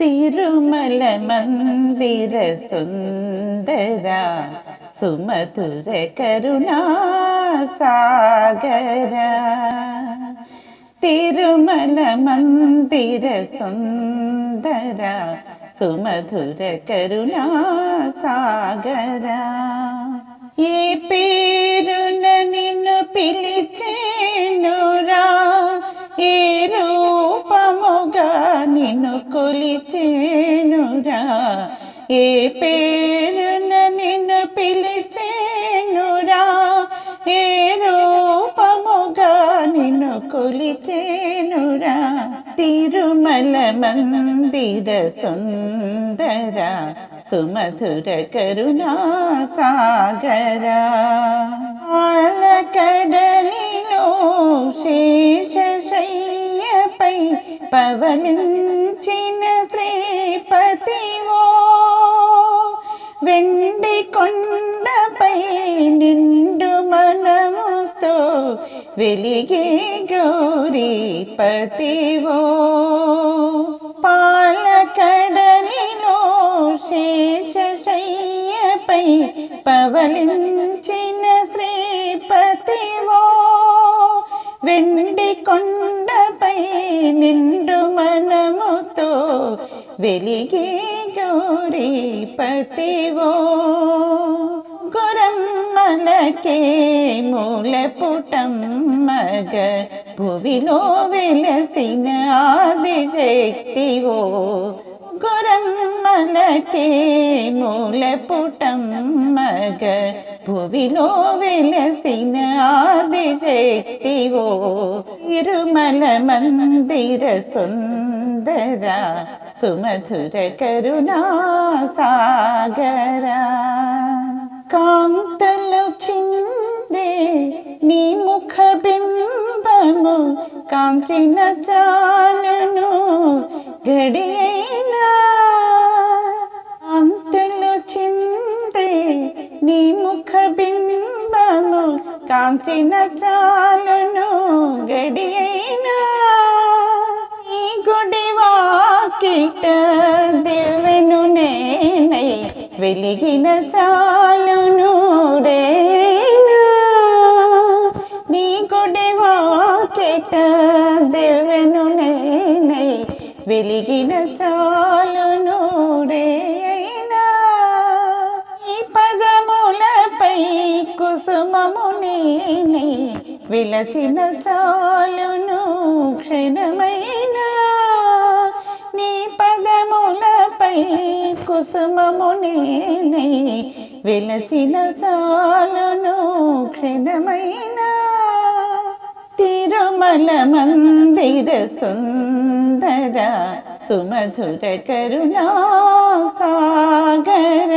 തിരുമല മന്ദിര സുന്ദര സുമധുര കരുണാസാഗര. തിരുമല മന്ദിര സുന്ദര സുമധുര सागरा కొలిచేనురా ఏ పేరున నిన్ను పిలిచేనురా? ఏ రూపముగా నిన్ను కొలిచేనురా? తిరుమల మందిర సుందర సుమధుర కరుణా సాగర ఆలకడలిలో శేషశయ్యపై పవలించిన పతివో వెండి కొండపై నిండు మనముతో వెలిగే గౌరీ పతివో పాలకడలిలో శేషశయ్యపై పవలించిన శ్రీపతివో. వెండి కొండపై నిండు వెలిగే గౌరీ పతివో గురమ్మలకే మూల పుటమ్మగ భువిలో వెలసిన ఆదిశక్తివో గురమ్మలకే మూల పుటమ్మగ భువిలో వెలసిన ఆదిశక్తివో తిరుమల మందిర సుందర సుమధుర కరుణా సాగర కాంతలు చిందే నీ ముఖ బింబము కాంచిన చాలును గడియైనా కాంతలు చిందే నీ ముఖ బింబము కాంచిన చాలును గడియైనా ఈ గుడి కిట దివ్వెను నేనై వెలిగిన చాలును రేనా? నీ గుడి వాకిట దివ్వెను నేనై వెలిగిన చాలును రేనా? ఈ పదములపై కుసుమము నేనై విలచిన చాలును క్షణమైనా? కుసుమములపై కుసుమము నేనై విలచిన చాలును క్షణమైనా తిరుమల మందిర సుందర సుమధుర కరుణా సాగర